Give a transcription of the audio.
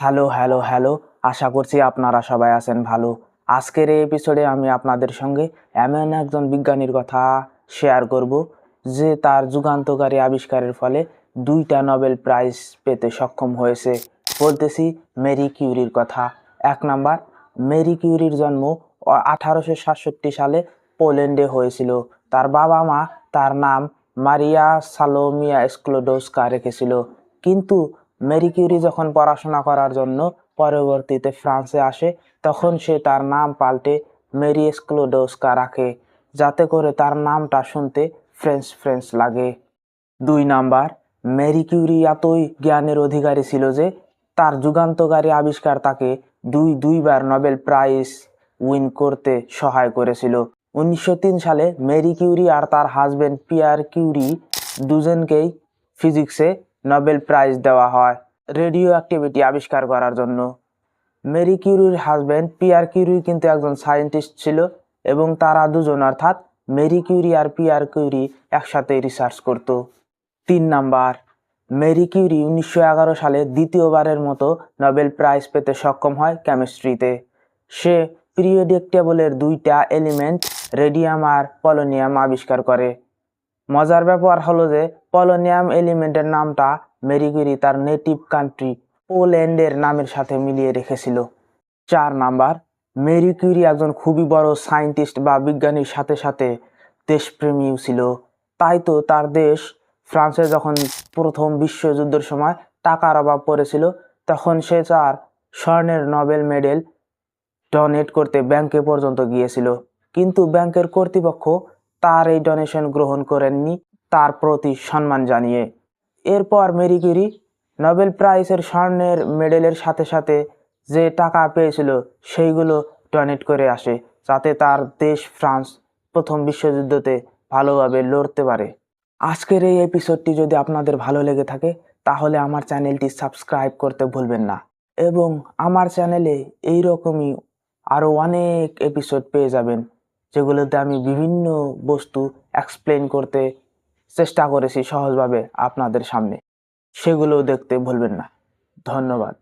Hello hello hello, আশা করছি আপনারা সবাই আছেন ভালো। আজকের এই এপিসোডে আমি আপনাদের সঙ্গে এমন একজন বিজ্ঞানীর কথা শেয়ার করব, যে তার যুগান্তকারী আবিষ্কারের ফলে দুইটা নোবেল প্রাইজ পেতে সক্ষম হয়েছে। বলতেছি মেরি কিউরির কথা। এক নাম্বার, মেরি কিউরির জন্ম আঠারোশো সাতষট্টি সালে পোল্যান্ডে হয়েছিল। তার বাবা মা, তার নাম মারিয়া সালোমিয়া স্ক্লোডোস্কা রেখেছিল। কিন্তু মেরি কিউরি যখন পড়াশোনা করার জন্য পরবর্তীতে ফ্রান্সে আসে, তখন সে তার নাম পাল্টে মেরি স্ক্লোডোস্কা রাখে, যাতে করে তার নামটা শুনতে ফ্রেঞ্চ ফ্রেঞ্চ লাগে। দুই নাম্বার মেরি কিউরি এতই জ্ঞানের অধিকারী ছিল যে তার যুগান্তকারী আবিষ্কার তাকে দুই দুইবার নোবেল প্রাইজ উইন করতে সহায় করেছিল। উনিশশো তিন সালে মেরি কিউরি আর তার হাজবেন্ড পিয়ার কিউরি দুজনকেই ফিজিক্সে নোবেল প্রাইজ দেওয়া হয়। রেডিও অ্যাক্টিভিটি আবিষ্কার করার জন্য। মেরি কিউরির হাজব্যান্ড পিয়ার কিউরি কিন্তু একজন সায়েন্টিস্ট ছিল এবং তারা দুজন অর্থাৎ মেরি কিউরি আর পিয়ার কিউরি একসাথে রিসার্চ করত। তিন নাম্বার মেরি কিউরি উনিশশো এগারো সালে দ্বিতীয়বারের মতো নোবেল প্রাইজ পেতে সক্ষম হয় কেমিস্ট্রিতে সে পিরিয়ডিক টেবলের দুইটা এলিমেন্ট রেডিয়াম আর পলোনিয়াম আবিষ্কার করে। মজার ব্যাপার হলো যে পলোনিয়াম এলিমেন্টের নামটা মেরি কিউরি তার নেটিভ কান্ট্রি পোল্যান্ডের নামের সাথে মিলিয়ে রেখেছিল। চার নাম্বার মেরি কিউরি একজন খুবই বড় সায়েন্টিস্ট বা বিজ্ঞানীর সাথে সাথে দেশপ্রেমীও ছিল। তাই তো তার দেশ ফ্রান্সে যখন প্রথম বিশ্বযুদ্ধের সময় টাকার অভাব পড়েছিল, তখন সে তার স্বর্ণের নোবেল মেডেল ডোনেট করতে ব্যাংকে পর্যন্ত গিয়েছিল। কিন্তু ব্যাংকের কর্তৃপক্ষ তার এই ডোনেশন গ্রহণ করেননি, তার প্রতি সম্মান জানিয়ে। এরপর মেরি কিউরি নোবেল প্রাইজের স্বর্ণের মেডেলের সাথে সাথে যে টাকা পেয়েছিল, সেইগুলো ডোনেট করে আসে, যাতে তার দেশ ফ্রান্স প্রথম বিশ্বযুদ্ধতে ভালোভাবে লড়তে পারে। আজকের এই এপিসোডটি যদি আপনাদের ভালো লেগে থাকে, তাহলে আমার চ্যানেলটি সাবস্ক্রাইব করতে ভুলবেন না। এবং আমার চ্যানেলে এই রকমই আরও অনেক এপিসোড পেয়ে যাবেন। যেগুলোতে আমি বিভিন্ন বস্তু এক্সপ্লেন করতে চেষ্টা করেছি সহজভাবে আপনাদের সামনে। সেগুলো দেখতে ভুলবেন না। ধন্যবাদ।